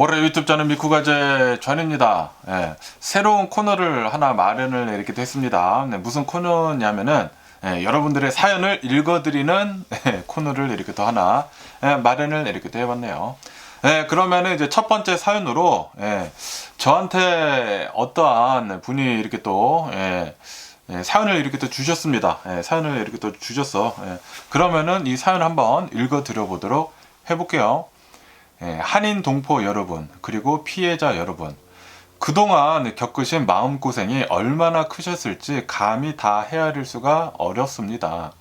올해 유튜브 저는 미쿠가제 전입니다. 예, 새로운 코너를 하나 마련을 이렇게 됐습니다. 네, 무슨 코너냐면은 예, 여러분들의 사연을 읽어드리는 예, 코너를 이렇게 또 하나 예, 마련을 이렇게 또 해봤네요. 예, 그러면은 이제 첫 번째 사연으로 예, 저한테 어떠한 분이 이렇게 또 예, 예, 사연을 이렇게 또 주셨습니다. 예, 사연을 이렇게 또 주셨어. 예, 그러면은 이 사연 한번 읽어드려 보도록 해볼게요. 예, 한인 동포 여러분, 그리고 피해자 여러분. 그동안 겪으신 마음고생이 얼마나 크셨을지 감히 다 헤아릴 수가 어렵습니다.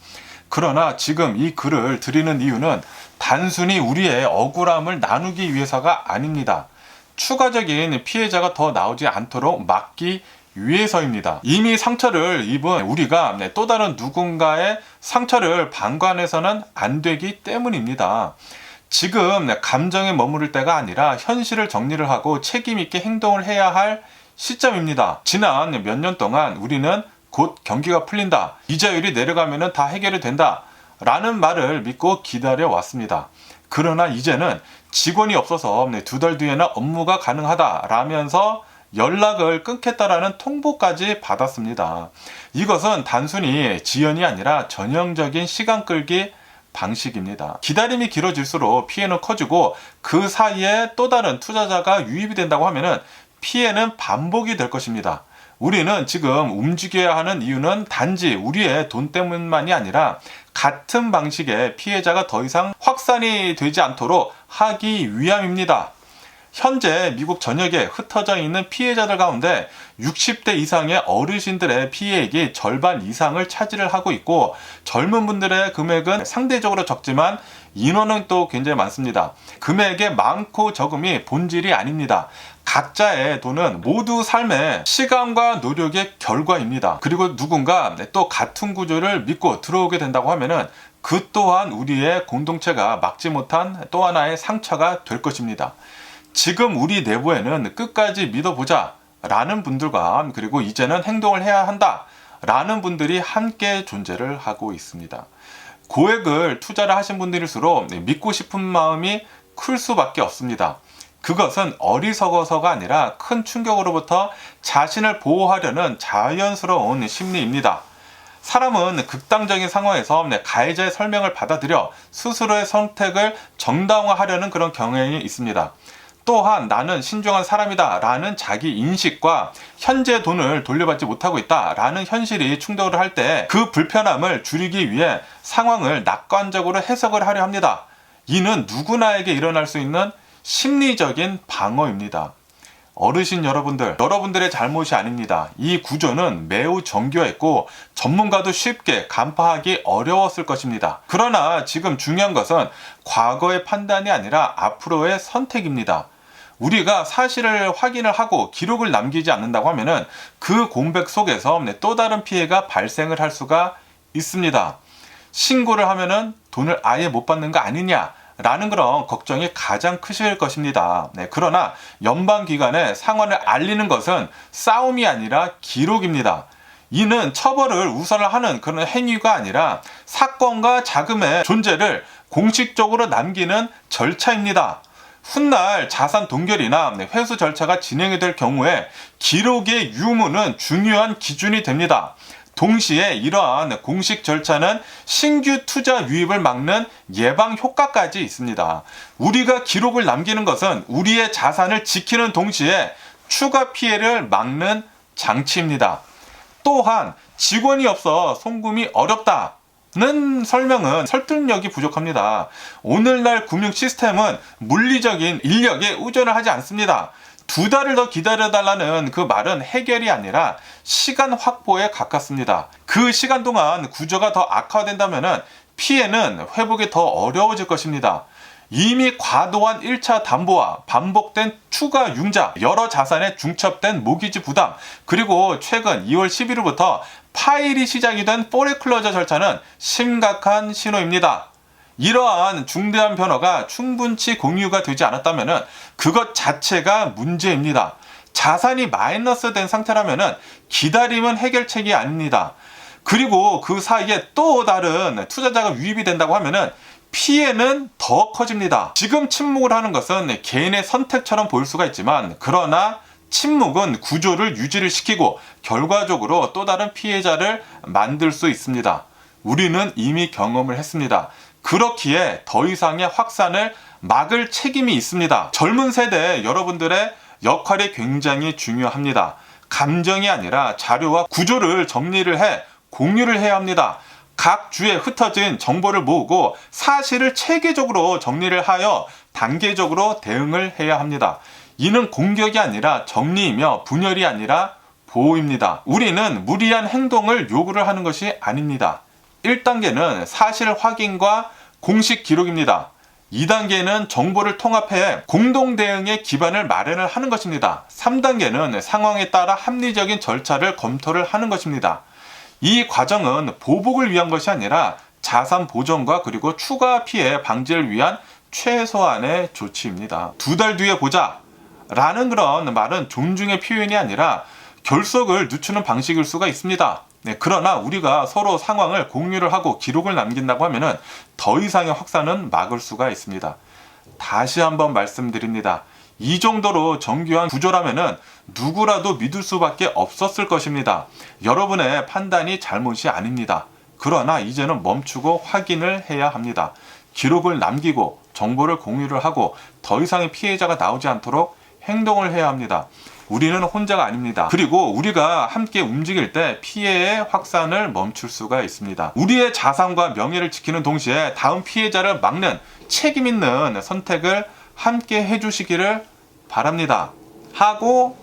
그러나 지금 이 글을 드리는 이유는 단순히 우리의 억울함을 나누기 위해서가 아닙니다. 추가적인 피해자가 더 나오지 않도록 막기 위해서입니다. 이미 상처를 입은 우리가 네, 또 다른 누군가의 상처를 방관해서는 안 되기 때문입니다. 지금 네, 감정에 머무를 때가 아니라 현실을 정리를 하고 책임 있게 행동을 해야 할 시점입니다. 지난 몇 년 동안 우리는 곧 경기가 풀린다. 이자율이 내려가면 다 해결이 된다. 라는 말을 믿고 기다려 왔습니다. 그러나 이제는 직원이 없어서 네, 두달 뒤에는 업무가 가능하다. 라면서 연락을 끊겠다라는 통보까지 받았습니다. 이것은 단순히 지연이 아니라 전형적인 시간 끌기 방식입니다. 기다림이 길어질수록 피해는 커지고 그 사이에 또 다른 투자자가 유입이 된다고 하면은 피해는 반복이 될 것입니다. 우리는 지금 움직여야 하는 이유는 단지 우리의 돈 때문만이 아니라 같은 방식의 피해자가 더 이상 확산이 되지 않도록 하기 위함입니다. 현재 미국 전역에 흩어져 있는 피해자들 가운데 60대 이상의 어르신들의 피해액이 절반 이상을 차지를 하고 있고 젊은 분들의 금액은 상대적으로 적지만 인원은 또 굉장히 많습니다. 금액의 많고 적음이 본질이 아닙니다. 각자의 돈은 모두 삶의 시간과 노력의 결과입니다. 그리고 누군가 또 같은 구조를 믿고 들어오게 된다고 하면은 그 또한 우리의 공동체가 막지 못한 또 하나의 상처가 될 것입니다. 지금 우리 내부에는 끝까지 믿어보자 라는 분들과 그리고 이제는 행동을 해야 한다 라는 분들이 함께 존재를 하고 있습니다. 고액을 투자를 하신 분들일수록 믿고 싶은 마음이 클 수밖에 없습니다. 그것은 어리석어서가 아니라 큰 충격으로부터 자신을 보호하려는 자연스러운 심리입니다. 사람은 극단적인 상황에서 가해자의 설명을 받아들여 스스로의 선택을 정당화하려는 그런 경향이 있습니다. 또한 나는 신중한 사람이다 라는 자기 인식과 현재 돈을 돌려받지 못하고 있다 라는 현실이 충돌을 할 때 그 불편함을 줄이기 위해 상황을 낙관적으로 해석을 하려 합니다. 이는 누구나에게 일어날 수 있는 심리적인 방어입니다. 어르신 여러분들, 여러분들의 잘못이 아닙니다. 이 구조는 매우 정교했고 전문가도 쉽게 간파하기 어려웠을 것입니다. 그러나 지금 중요한 것은 과거의 판단이 아니라 앞으로의 선택입니다. 우리가 사실을 확인을 하고 기록을 남기지 않는다고 하면은 그 공백 속에서 네, 또 다른 피해가 발생을 할 수가 있습니다. 신고를 하면은 돈을 아예 못 받는 거 아니냐? 라는 그런 걱정이 가장 크실 것입니다. 네, 그러나 연방기관에 상황을 알리는 것은 싸움이 아니라 기록입니다. 이는 처벌을 우선을 하는 그런 행위가 아니라 사건과 자금의 존재를 공식적으로 남기는 절차입니다. 훗날 자산 동결이나 회수 절차가 진행이 될 경우에 기록의 유무는 중요한 기준이 됩니다. 동시에 이러한 공식 절차는 신규 투자 유입을 막는 예방 효과까지 있습니다. 우리가 기록을 남기는 것은 우리의 자산을 지키는 동시에 추가 피해를 막는 장치입니다. 또한 직원이 없어 송금이 어렵다. 는 설명은 설득력이 부족합니다. 오늘날 금융 시스템은 물리적인 인력에 의존을 하지 않습니다. 두 달을 더 기다려달라는 그 말은 해결이 아니라 시간 확보에 가깝습니다. 그 시간 동안 구조가 더 악화된다면 피해는 회복이 더 어려워질 것입니다. 이미 과도한 1차 담보와 반복된 추가 융자, 여러 자산에 중첩된 모기지 부담, 그리고 최근 2월 11일부터 파일이 시작이 된 포레클로저 절차는 심각한 신호입니다. 이러한 중대한 변화가 충분치 공유가 되지 않았다면 그것 자체가 문제입니다. 자산이 마이너스 된 상태라면 기다림은 해결책이 아닙니다. 그리고 그 사이에 또 다른 투자자가 유입이 된다고 하면 피해는 더 커집니다. 지금 침묵을 하는 것은 개인의 선택처럼 보일 수가 있지만 그러나 침묵은 구조를 유지를 시키고 결과적으로 또 다른 피해자를 만들 수 있습니다. 우리는 이미 경험을 했습니다. 그렇기에 더 이상의 확산을 막을 책임이 있습니다. 젊은 세대 여러분들의 역할이 굉장히 중요합니다. 감정이 아니라 자료와 구조를 정리를 해 공유를 해야 합니다. 각 주에 흩어진 정보를 모으고 사실을 체계적으로 정리를 하여 단계적으로 대응을 해야 합니다. 이는 공격이 아니라 정리이며 분열이 아니라 보호입니다. 우리는 무리한 행동을 요구를 하는 것이 아닙니다. 1단계는 사실 확인과 공식 기록입니다. 2단계는 정보를 통합해 공동 대응의 기반을 마련을 하는 것입니다. 3단계는 상황에 따라 합리적인 절차를 검토를 하는 것입니다. 이 과정은 보복을 위한 것이 아니라 자산 보전과 그리고 추가 피해 방지를 위한 최소한의 조치입니다. 두 달 뒤에 보자. 라는 그런 말은 존중의 표현이 아니라 결석을 늦추는 방식일 수가 있습니다. 네, 그러나 우리가 서로 상황을 공유를 하고 기록을 남긴다고 하면은 더 이상의 확산은 막을 수가 있습니다. 다시 한번 말씀드립니다. 이 정도로 정교한 구조라면은 누구라도 믿을 수밖에 없었을 것입니다. 여러분의 판단이 잘못이 아닙니다. 그러나 이제는 멈추고 확인을 해야 합니다. 기록을 남기고 정보를 공유를 하고 더 이상의 피해자가 나오지 않도록 행동을 해야 합니다. 우리는 혼자가 아닙니다. 그리고 우리가 함께 움직일 때 피해의 확산을 멈출 수가 있습니다. 우리의 자산과 명예를 지키는 동시에 다음 피해자를 막는 책임 있는 선택을 함께 해주시기를 바랍니다. 하고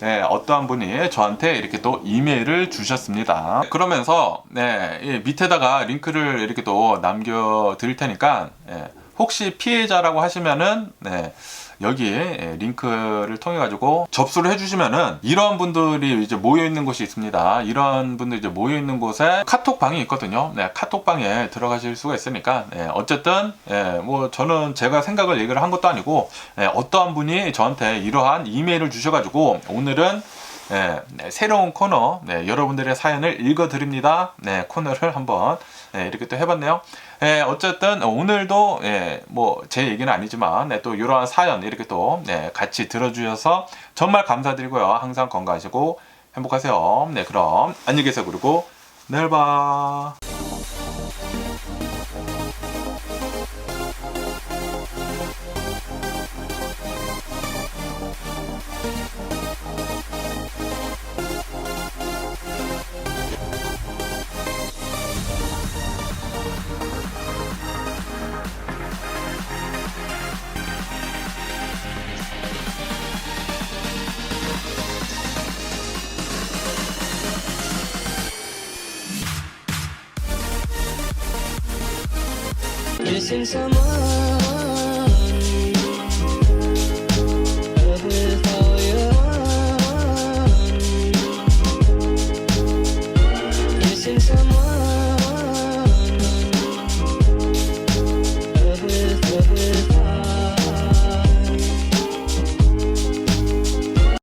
네, 어떠한 분이 저한테 이렇게 또 이메일을 주셨습니다. 그러면서 네, 이 밑에다가 링크를 이렇게 또 남겨 드릴 테니까 예, 혹시 피해자라고 하시면은 네, 여기 예, 링크를 통해 가지고 접수를 해주시면은 이런 분들이 이제 모여 있는 곳이 있습니다. 이런 분들이 이제 모여 있는 곳에 카톡 방이 있거든요. 네, 카톡 방에 들어가실 수가 있으니까 네, 어쨌든 예, 뭐 저는 제가 생각을 얘기를 한 것도 아니고 예, 어떠한 분이 저한테 이러한 이메일을 주셔가지고 오늘은 예, 네, 새로운 코너 네, 여러분들의 사연을 읽어드립니다. 네, 코너를 한번 네, 이렇게 또 해봤네요. 예, 어쨌든 오늘도 예, 뭐 제 얘기는 아니지만 네, 또 이러한 사연 이렇게 또 네, 같이 들어주셔서 정말 감사드리고요. 항상 건강하시고 행복하세요. 네, 그럼 안녕히 계세요. 그리고 내일 봐. sense amor